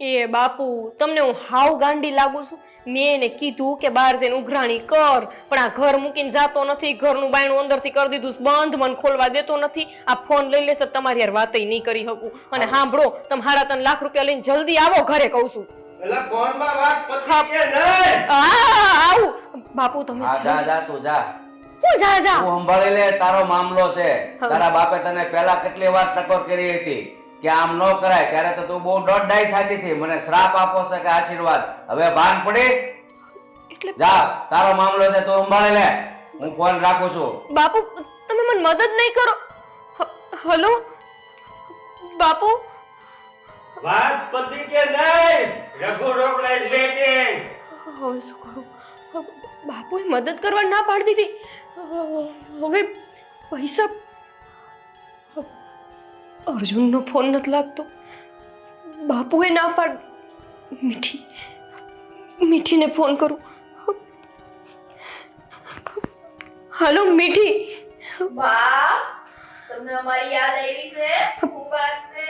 એ બાપુ તમને હું હાવ ગાંડી લાગુ છું. મેં એને કીધું કે બહાર જઈને ઉઘરાણી કર પણ આ ઘર મૂકીને જાતો નથી. ઘરનું બાયણું અંદરથી કરી દીધું બંધ મને ખોલવા દેતો નથી. આ ફોન લઈ લેશે તમારી યાર વાતય નહીં કરી શકું. અને સાંભળો તમે હારા ત્રણ લાખ રૂપિયા લઈને જલ્દી આવો ઘરે કહું છું. એટલે ફોનમાં વાત હા. પતી કે નહીં? આ આવું. બાપુ તમે તું જા. હું જા જા. તું સંભાળી લે તારો મામલો છે. તારા બાપે તને પહેલા કેટલી વાર ટકોર કરી હતી? કે આમ ન કરાય ત્યારે તો તું બહુ દોઢ થતી હતી. મને શ્રાપ આપો છે કે આશીર્વાદ. હવે ભાન પડી? એટલે જા તારો મામલો છે તું સંભાળી લે. હું ફોન રાખું છું. બાપુ તમે મને મદદ નહીં કરો. હલો? બાપુ? વાત પતિ કે નહીં? રઘુ રોકડા ઇઝ વેટિંગ હવે શું કરું? બાપુએ મદદ કરવા ના પાડી દીધી. હવે પૈસા અર્જુનનો ફોન નથી લાગતો. બાપુએ ના પાડ મીઠી મીઠીને ફોન કરું. હાલો મીઠી. તમને અમારી યાદ આવી છે? ખૂબ વાત છે?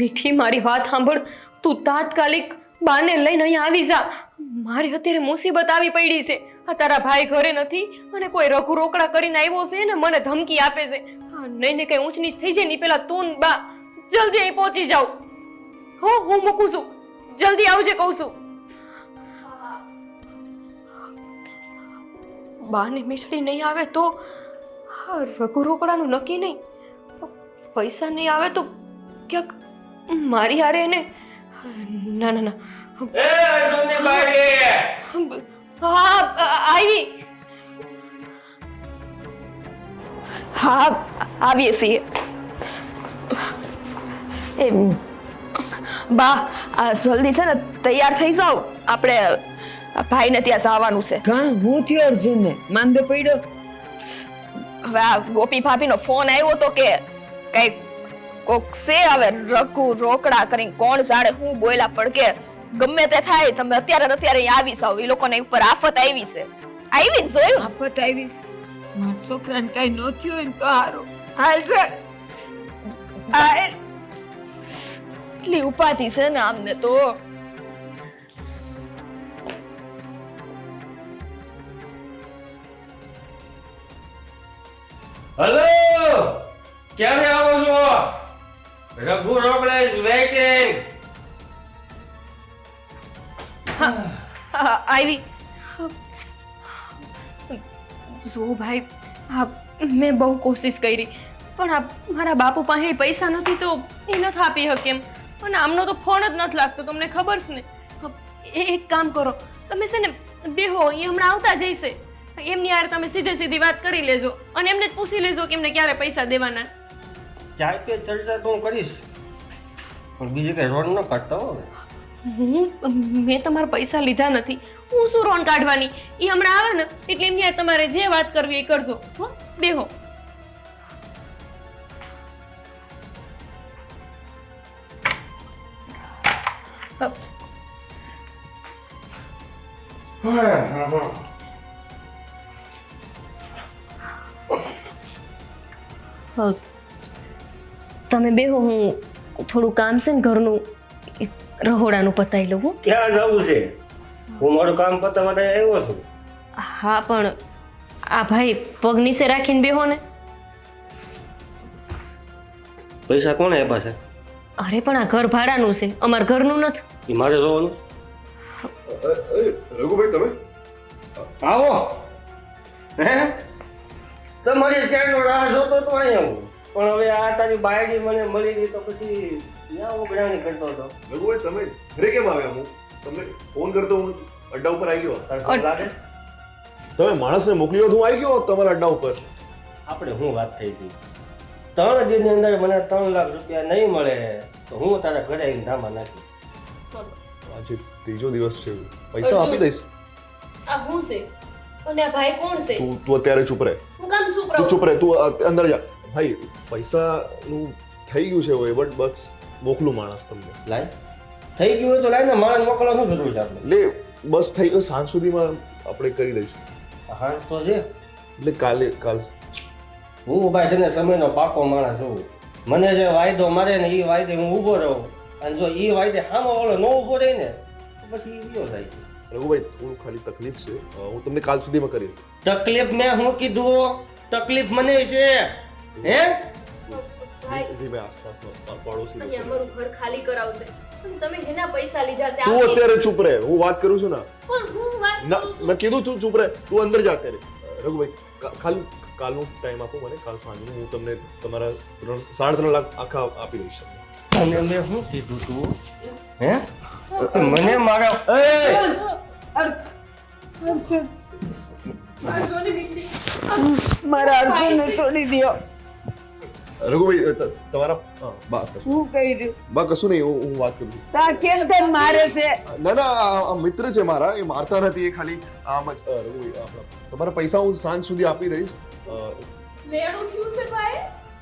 મીઠી મારી વાત સાંભળ. તું તાત્કાલિક બાને લઈને અહીં આવી જા. મારે અત્યારે મુસીબત આવી પડી છે. આ તારા ભાઈ ઘરે નથી અને કોઈ રઘુ રોકડા કરીને આવ્યો છે ને મને ધમકી આપે છે. નહીં ને કઈ ઊંચ નીચ થઈ જાય ને પેલા તું ને બા જલ્દી અહીં પહોંચી જાવ હો હું મૂકું છું. જલ્દી આવજે કહું છું. બાને મીઠડી નહીં આવે તો હા રઘુ રોકડાનું નક્કી નહીં. પૈસા નહીં આવે તો ક્યાંક મારી હારે એને ના ના ના. હા આવી. હા આવીએ છીએ એ બા આ જલ્દી છે ને તૈયાર થઈ જાઓ. આપણે ભાઈને ત્યાં જવાનું છે. કા? હું થયો અર્જુનને? માંદે પડ્યો? હવે આ ગોપી ભાભીનો ફોન આવ્યો તો કે કઈ કોક છે હવે રકુ રોકડા કરીને કોણ જાણે હું બોલ્યા પણ કે ગમે તે થાય તમે અત્યારે અત્યારે આવી જાવ એ લોકોને ઉપર આફત આવી છે. આવી જોયું. આફત આવીશ મારા છોકરાને કઈ ન થયું તો હારું. હાલ છે. એટલી ઉપાધી છે ને આમને તો. હલો! ક્યારે આવો છો? રઘુ રોકડા ઇઝ વેઇટિંગ આવી. જો ભાઈ હા. મેં બહુ કોશિશ કરી પણ આ મારા બાપુ પાસે પૈસા નથી તો એ નથી આપી શકે એમ. અને આમનો તો ફોન જ નથી લાગતો તમને ખબર છે ને? એ એક કામ કરો તમે છે ને બેહો એ હમણાં આવતા જઈશે. એમની યાર તમે સીધે સીધી વાત કરી લેજો અને એમને જ પૂછી લેજો કે એમને ક્યારે પૈસા દેવાના. ચાય પે ચર્ચા તો હું કરીશ પણ બીજી કઈ રોડ ન કાઢતો હું મેં તમારા પૈસા લીધા નથી. હું શું રોન કાઢવાની? એ હમણાં આવે ને એટલે એમની હારે તમારે જે વાત કરવી એ કરજો હો. બેહો. તમે બેહો હું થોડું કામ છે ને ઘરનું રહોડાનું પતાવી લઉં. ક્યાં જવું છે? હું મારું કામ પતાવવા આવ્યો છું. હા પણ આ ભાઈ પગ નીચે રાખીને બેહો ને. પૈસા કોને આપ્યા છે? અરે પણ આ ઘર ભાડાનું છે અમાર ઘરનું નથી. એ મારે જોવાનું? રઘુભાઈ તમે? આવો. હે? તમારી સ્ટેન્ડ રાહ જોતો તો અહીંયા હું. પણ હવે આ તારી બાયડી મને મળી ગઈ તો પછી ત્યાં હું ગ્રાણી કરતો હતો? રઘુભાઈ તમે ઘરે કેમ આવ્યા? હું તમને ફોન કરતો હું અડ્ડા ઉપર આવી ગયો. લાગે? તમે માણસને મોકલ્યો હું આવી ગયો તમારા અડ્ડા ઉપર. આપણે હું વાત થઈ હતી ત્રણ દિવસની અંદર મને ત્રણ લાખ રૂપિયા નહીં મળે તો હું તારા ઘરે આવીને ધામા નાખી. આજે ત્રીજો દિવસ છે. પૈસા આપી દઈશ. આ હું છે? અને આ ભાઈ કોણ છે? તું તું અત્યારે ચૂપ રહે. હું કામ ચૂપ રહું ચૂપ રહે તું અંદર જા. ભાઈ પૈસાનું થઈ ગયું છે હોય બટ બસ મોકલું માણસ તમને. લાય. થઈ ગયું હોય તો લાઈને માણસ મોકલવા શું જરૂર છે આપણે. લે બસ થઈ ગયું. સાંજ સુધીમાં આપણે કરી દઈશું. હા તો છે એટલે કાલે કાલ. હું ભાઈ છે ને સમયનો પાકો માણસ છું. મને જે વાયદો મારે ને એ વાયદે હું ઊભો રહું. અને જો એ વાયદે હામો ઓલો ન ઊભો રહે ને તો પછી એ વિયો થાય છે. રઘુભાઈ થોડું ખાલી તકલીફ છે. હું તમને કાલ સુધીમાં કરી તકલીફ મેં હું કીધું તકલીફ મને છે. હે? ધીમે આસપાસ પડોશી ઘર ખાલી કરાવશે. તમે એના પૈસા લીધા છે? તું અત્યારે ચૂપ રહે હું વાત કરું છું ને. પણ હું વાત કરું છું. મેં કીધું તું ચૂપ રહે તું અંદર જા અત્યારે. રઘુભાઈ ખાલી કાલનો ટાઈમ આપો મને કાલ સાંજે હું તમને તમારા સાડા ત્રણ લાખ આખા આપી દઈશ. અને મેં શું કીધું તું? હે? મને મારા એ. મારા અર્જુનને છોડી દ્યો. રઘુભાઈ તમારા શું કહી રહ્યું બા કશું નહીં હું હું વાત કરું છું. તા કેમ તન મારે છે? ના ના મિત્ર છે મારા એ મારતા નથી એ ખાલી આમ જ. રઘુભાઈ આપણા તમારા પૈસા હું સાંજ સુધી આપી દઈશ. અ,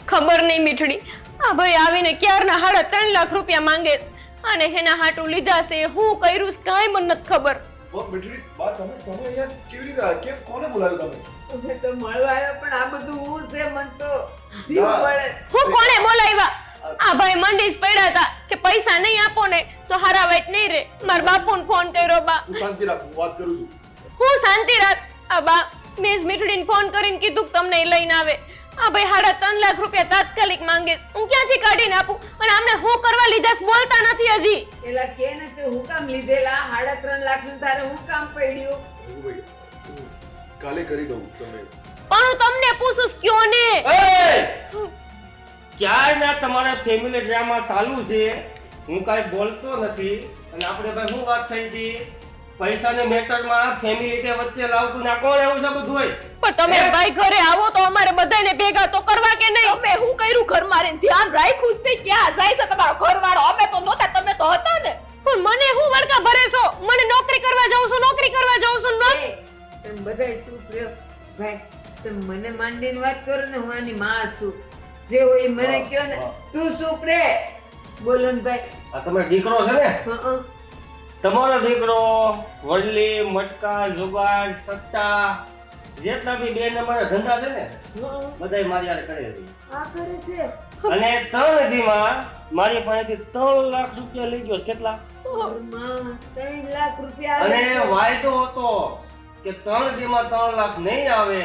ખબર નહીં મીઠડી. આ ભાઈ આવીને ક્યારના હાડા ત્રણ લાખ રૂપિયા માંગે અને એના હાટું લીધા છે હું કર્યું છે કાંઈ મને નથી ખબર. મીઠડી, બા, તમે તમે અહીંયા કેવી રીતે કેમ કોને બોલાવ્યું તમે? તમે તો મળવા આવ્યા પણ આ બધું હું છે મન તો હું કોને બોલાવ્યા? આ ભાઈ મંડીસ પડ્યા હતા કે પૈસા નહીં આપો ને તો હારા વાઈટ નહીં રે. મારા બાપુને ફોન કર્યો બા. હું શાંતિ રાખ હું વાત કરું છું. હું શાંતિ રાખ. આ બા મેં જ મીઠડીને ફોન કરીને કીધું કે તમને લઈને આવે. આ ભાઈ હાડા ત્રણ લાખ રૂપિયા તાત્કાલિક માંગીશ. હું ક્યાંથી કાઢીને આપું? અને આમને હું કરવા લીધા બોલતા નથી હજી. એલા કે ને તે હું કામ લીધેલા? હાડા ત્રણ લાખનું તારે હું કામ પડ્યું? કાલે કરી દઉં તમે પણ હું તમને પૂછું કયો ને? એ! ક્યારના તમારા ફેમિલી ડ્રામા ચાલુ છે? હું કાંઈ બોલતો નથી. અને આપણે ભાઈ શું વાત થઈ હતી? પૈસાને મેટરમાં ફેમિલી તે વચ્ચે લાવતું ના કોણ એવું છે બધું હોય? પણ તમે ભાઈ ઘરે આવો તો અમારે બધાને ભેગા તો કરવા કે નહીં? તમે હું કર્યું ઘર મારે ધ્યાન રાખ્યું છે ક્યાં જાય છે તમારો ઘરવાળો? અમે તો નહોતા તમે તો હતા ને. પણ મને હું વળકા ભરે છો? મને નોકરી કરવા જાઉં છું નોકરી કરવા જાઉં છું નો- તમે બધાય શું રહ્યો. ભાઈ તમે મને માંડીને વાત કરો ને હું આની માં છું. જે હોય મને કયો ને તું ચૂપ રે. બોલો ને ભાઈ. આ તમારો દીકરો છે ને. તમારો દીકરો વડલી મટકા જુગાર સટ્ટા જેટલા બી બેન અમારા ધંધા છે ને બધાય મારી આડે કરે છે. આ કરે છે? અને ત્રણ દીમાં મારી પાસેથી ત્રણ લાખ રૂપિયા લઈ ગયો. કેટલા? ત્રણ લાખ રૂપિયા અને વાયદો હતો કે ત્રણ દીમાં ત્રણ લાખ નહીં આવે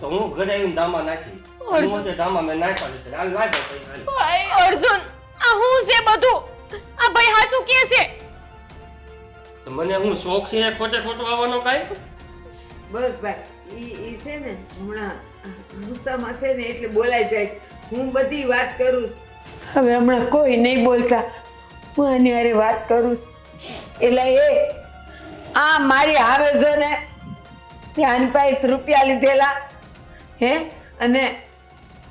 તો હું ઘરે આવીને ધામા નાખી. તે ધામા મેં નાખ્યા છે હાલ લાગ્યો પૈસા હાલ. અર્જુન આ હું છે બધું? આ ભાઈ હાચું કે છે? તો મને હું શોખ છે ખોટે ખોટું આવવાનો કાંઈ? બસ ભાઈ ઈ ઈ છે ને હમણાં ગુસ્સામાં છે ને એટલે બોલાઈ જાય. હું બધી વાત કરું હવે હમણાં કોઈ નહીં બોલતા. હું આની હારે વાત કરું એટલે એ આ મારી આવે જો ને ધ્યાન પાસે રૂપિયા લીધેલા. હે? અને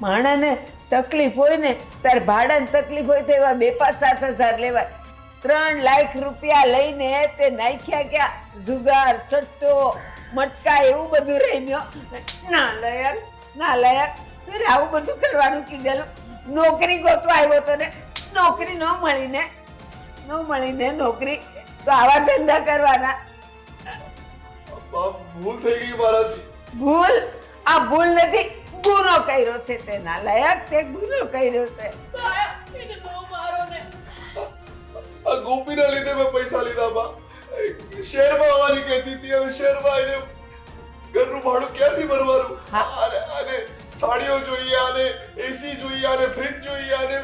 માણાને તકલીફ હોય ને તાર ભાડાની તકલીફ હોય તો એવા બે પાંચ સાત હજાર લેવાય. ત્રણ લાખ રૂપિયા લઈને તે નાખ્યા ક્યાં જુગાર સટ્ટો મટકા એવું બધું રહી ગયો ના લયર ના લયર તારે આવું બધું કરવાનું કીધેલું. નોકરી ગોતવા આવ્યો તો ને નોકરી ન મળીને ન મળીને નોકરી તો આવા ધંધા કરવાના. ભૂલ થઈ ગઈ મારાથી. ભૂલ? આ ભૂલ નથી ગુનો કર્યો છે તેના લાયક તે ગુનો કર્યો છે. આ ગોપીના લીધે મેં પૈસા લીધા બા. શહેરમાં આવવાની કહેતી હતી હવે શહેરમાં આવીને ઘરનું ભાડું ક્યાંથી ભરવાનું? અને આને સાડીઓ જોઈએ અને એસી જોઈએ અને ફ્રિજ જોઈએ અને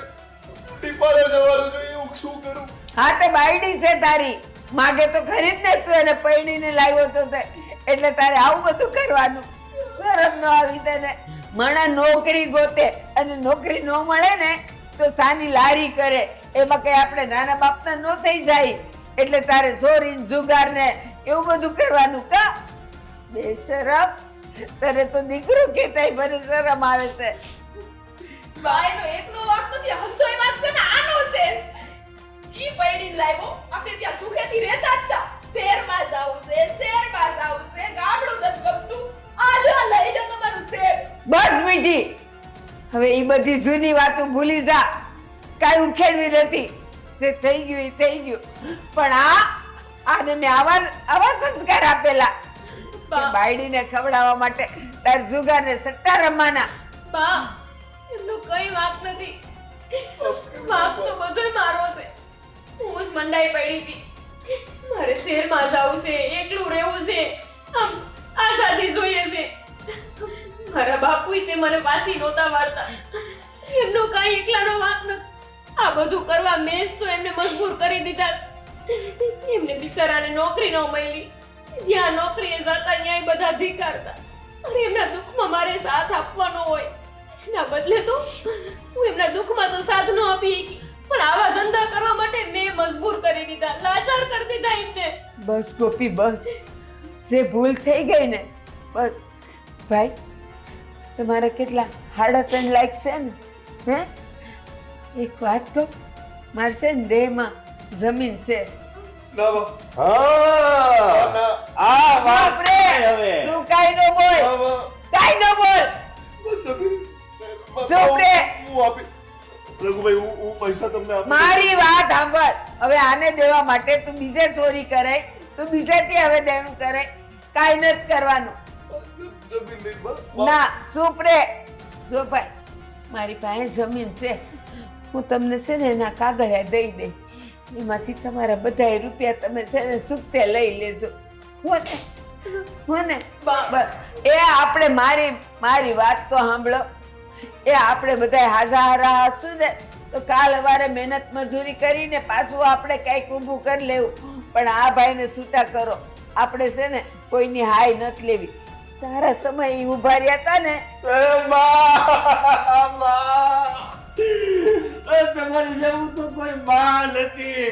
ટીપાલે જવાનું જોઈએ હું શું કરું? હા તે બાયડી છે તારી. માગે તો ખરીદ ને તું એને પૈણીને લાવ્યો તો. એટલે તારે આવું બધું કરવાનું. શરમ આવી તને મણા નોકરી ગોતે અને નોકરી ન મળે ને, તો સાની લારી કરે. એમાં કઈ આપણે નાના બાપના ન થઈ જાય. એટલે તારે સોરી જુગાર ને એવું બધું કરવાનું કા? બે શરમ. તને તો દીકરો કેતાય મને શરમ આવે છે. બાયનો એકનો વાક નથી હંસો એ વાક છે ને આનો છે. ઈ પૈડી લાવ્યો આપણે ત્યાં સુખેથી રહેતા જ હતા શહેરમાં જાવું છે શહેરમાં જાવું છે. ગામડું નથી ગમતું. આ લ્યો લઈ લો તમારું શેર બસ મીઠી. હવે એ બધી જૂની વાતો ભૂલી જા. કાંઈ ઉખેડવી નથી. જે થઈ ગયું એ થઈ ગયું. પણ આ આને મેં આવા આવા સંસ્કાર આપેલા. બાયડીને ખવડાવવા માટે તાર જુગારને સટ્ટા રમવાના. બા એમનો કઈ વાત નથી. બાપ તો બધોય મારો છે. હું જ મંડાઈ પડી હતી. મારે શેરમાં જવું છે એકલું રહેવું છે. આમ આઝાદી જોઈએ છે. મારા બાપુય તે મને પાછી નહોતા મારતા. એમનો કાંઈ એકલાનો વાંક નથી આ બધું કરવા મેં તો એમને મજબૂર કરી દીધા એમને બિચારાને નોકરી ન મળી. જ્યાં નોકરીએ જતા ન્યાય બધા ધિકારતા અને એમના દુઃખમાં મારે સાથ આપવાનો હોય. એના બદલે તો હું એમના દુઃખમાં તો સાથ ન આપી શકી. પણ આવા ધંધા કરવા માટે મેં મજબૂર કરી દીધા. લાચાર કરી દીધા એમને. બસ ગોપી, બસ. જે ભૂલ થઈ ગઈ ને બસ. ભાઈ તમારા કેટલા સાડા ત્રણ લાઈક છે ને હે? એક વાત કહું મારે છે ને દેહમાં જમીન છે. ના તું કાઈ નો બોલ. કાઈ ન ચૂપ રે. રઘુભાઈ હું હું પૈસા તમને મારી વાત સાંભળ. હવે આને દેવા માટે તું બીજે ચોરી કરે તું બીજાથી હવે દેણું કરે. કાઈ નથી કરવાનું. ના ચૂપ રે. જો ભાઈ મારી પાસે જમીન છે. હું તમને છે ને એના કાગળિયા દઈ દઈ એમાંથી તમારા બધા રૂપિયા તમે છે ને સુખતે લઈ લેજો. હો ને? હો ને? બા. બસ. એ આપણે મારી મારી વાત તો સાંભળો. એ આપણે બધા હાજા હારા હશું ને તો કાલ સવારે મહેનત મજૂરી કરીને પાછું આપણે કંઈક ઊભું કરી લેવું. પણ આ ભાઈને છૂટા કરો. આપણે છે ને કોઈની હાય નથી લેવી. તારા સમય એ ઊભા રહ્યા હતા ને. તમારી જેવું તો કોઈ મા નથી.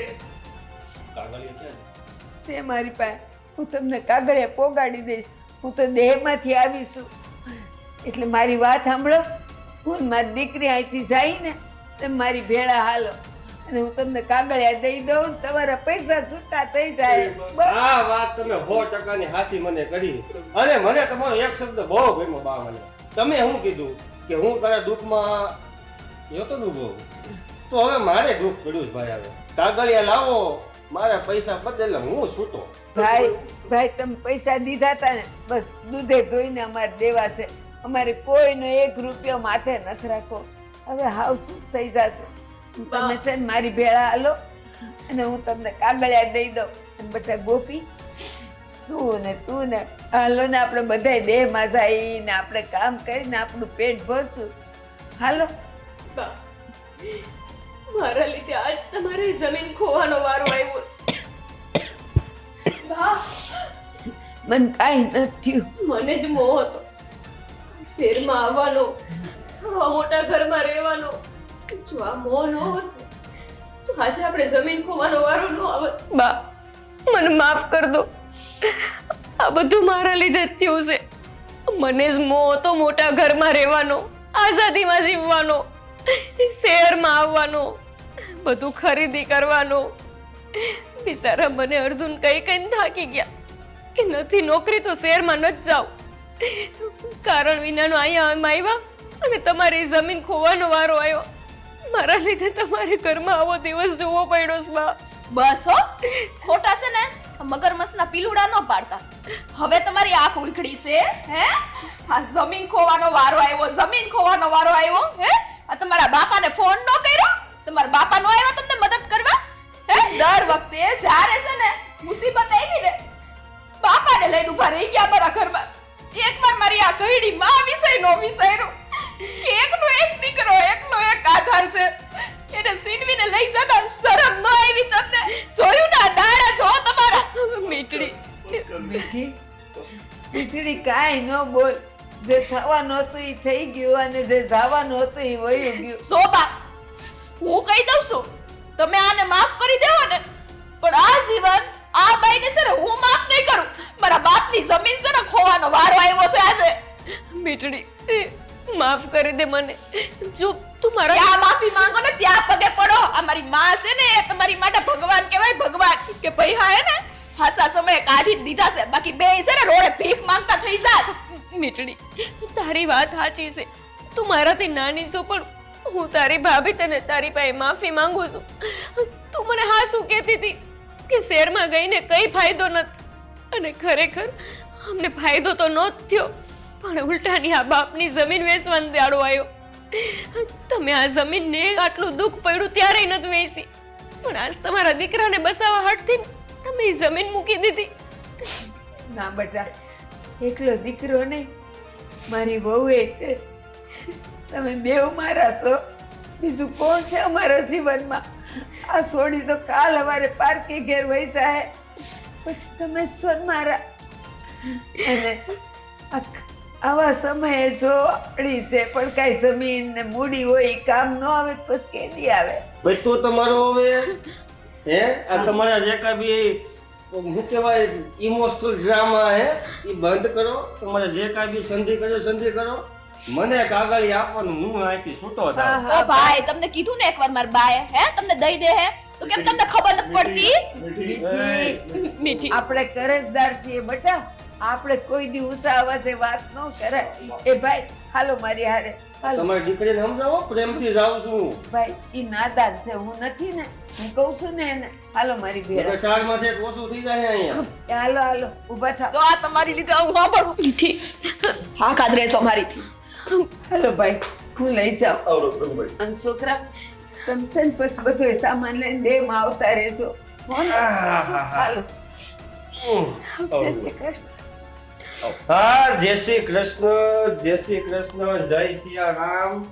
છે? મારી પાસે. હું તમને કાગળિયા પોગાડી દઈશ. હું તો દેહમાંથી આવીશું એટલે મારી વાત સાંભળો. હું મારી દીકરી અહીંથી જાય ને તમે મારી ભેળા હાલો. અને હું તમને કાગળિયા દઈ દઉં તમારા પૈસા છૂટા થઈ જાય. આ વાત તમે સો ટકાની હાસી મને કરી. અને મને તમારો એક શબ્દ બહુ ગમ્યો બા મને તમે શું કીધું કે હું તારા દુઃખમાં એ તો ડૂબો? તો હવે મારે દુઃખ પડ્યું છે ભાઈ હવે. કાગળિયા લાવો મારા પૈસા બદલે હું છૂટો. ભાઈ ભાઈ તમે પૈસા દીધા હતા ને બસ દૂધે ધોઈને અમારે દેવા છે. અમારે કોઈનો એક રૂપિયો માથે નથી રાખો હવે હાવ શું થઈ જશે. તમે છે ને મારી ભેળા હાલો અને હું તમને કાગળિયા દઈ દઉં. અને બધા ગોપી તું ને તું ને હાલો ને આપણે બધાય દેહમાં જઈને આપણે કામ કરીને આપણું પેટ ભરશું. હાલો. મારા લીધે આજ તમારે જમીન ખોવાનો વારો આવ્યો મને કાંઈ નથી થયું. મને જ મોહ હતો. શેરમાં આવવાનો મોટા ઘરમાં રહેવાનો. જો આપણે જમીન ખોવાનો વારો ન મને માફ કર દો. આ બધું મારા લીધે જ થયું છે. મને જ મોહ હતો મોટા ઘરમાં રહેવાનો, આઝાદીમાં જીવવાનો, શહેરમાં આવવાનો, બધું ખરીદી કરવાનો. બિચારા મને અર્જુન કઈ કઈ થાકી ગયા, કે નથી નોકરી તો શહેરમાં ન જાવ કારણ વિનાનો અહીંયા આવ્યા અને તમારી જમીન ખોવાનો વારો આવ્યો. મારા લીધે તમારે ઘરમાં આવો દિવસ જોવો પડ્યો છે બસ હો. ખોટા છે ને મગરમસના પીલુડા ન પાડતા. હવે તમારી આંખ ઉખડી છે, હે? આ જમીન ખોવાનો વારો આવ્યો, જમીન ખોવાનો વારો આવ્યો, હે? આ તમારા બાપાને ફોન ન કર્યો? તમારા બાપા નો આવ્યા તમને મદદ કરવા? હે? દર વખતે જ્યારે છે ને, મુસીબત આવી ને બાપાને લઈને ઊભા રહી ગયા મારા ઘરમાં. એકવાર મારી આ કઈડી માં વિષય નો વિષયનો કે એકનો એક દીકરો એકનો છે એને સીનવીને લઈ જતા શરમ ન આવી તમને. જોયું ના દાડા જો તમારા. મીઠડી. મીઠી? મીઠડી કાંઈ ન બોલ. જે થવાનું હતું એ થઈ ગયું અને જે જવાનું હતું એ વયું ગયું. શોભા હું કહી દઉં છું તમે આને માફ કરી દેવો ને. પણ આ જીવન આ બાઈને ને હું માફ નહીં કરું. મારા બાપની જમીન છે ને ખોવાનો વારો આવ્યો છે આજે. મીઠડી માફ કરી દે મને. જો તું મારા ત્યાં માફી માંગો ને ત્યાં પગે પડો. અમારી માં છે ને એ તમારી માટે ભગવાન કહેવાય ભગવાન કે ભાઈ હા હે ને હાસા સમયે કાઢી દીધા છે. બાકી બે છે ને રોડે ભીખ માંગતા થઈ જાત. મીઠડી તારી વાત સાચી છે. તું મારાથી નાની છો પણ હું તારી ભાભી તને તારી પાસે માફી માંગુ છું. તું મને હા શું કહેતી હતી કે શહેરમાં ગઈને કઈ ફાયદો નથી. અને ખરેખર અમને ફાયદો તો ન થયો. પણ ઉલટાની આ બાપની જમીન વેચવાનો દાડો આવ્યો તમે આ જમીનને આટલું દુઃખ પડ્યું ત્યારે નથી વેચી. પણ આજ તમારા દીકરાને બસાવવા હટથી તમે જમીન મૂકી દીધી. ના બટા, એકલો દીકરો નહીં. મારી વહુ એ તે. તમે બેવ મારા છો. બીજું કોણ છે અમારા જીવનમાં? આ સોડી તો કાલ અમારે પાર્કે ઘેર વૈસા હે. બસ તમે છો મારા. અને આ આવા સમયે જો અડી છે પણ કઈ જમીન ને મૂડી હોય એ કામ ન આવે તો પછી કેદી આવે? બધું તમારો હવે હે? આ તમારા જે કાંઈ બી શું કહેવાય ઇમોશનલ ડ્રામા હે એ બંધ કરો. તમારે જે કાંઈ બી સંધિ કરો સંધિ કરો. મને કાગળી આપવાનું હું અહીંથી છૂટો થાય ભાઈ તમને કીધું ને એકવાર મારા બાએ હે? તમને દઈ દે હે? તો કેમ તમને ખબર નથી પડતી? મીઠી. મીઠી. આપણે કરજદાર છીએ બટા. આપણે કોઈ દી ઉષા અવાજે વાત ન કરાય. એ ભાઈ હાલો મારી હારે તમારી દીકરીને સમજાવો પ્રેમથી જાઉં છું. ભાઈ ઈ નાદાન છે હું નથી ને હું કહું છું ને એને. હાલો મારી ભેળ. શાળમાંથી એક ઓછું થઈ જાય અહીંયા. હાલો હાલો ઊભા થા જો આ તમારી લીધે હું સાંભળું મીઠી હા કાદરે છો મારી હાલો ભાઈ હું લઈ જાઉં. આવરો રઘુભાઈ અને છોકરા તમે છે ને પછી બધો સામાન લઈને દેહમાં આવતા રહેશો. હો હાલો. જય શ્રી કૃષ્ણ. હા જય શ્રી કૃષ્ણ જય શ્રી કૃષ્ણ જય સિયા રામ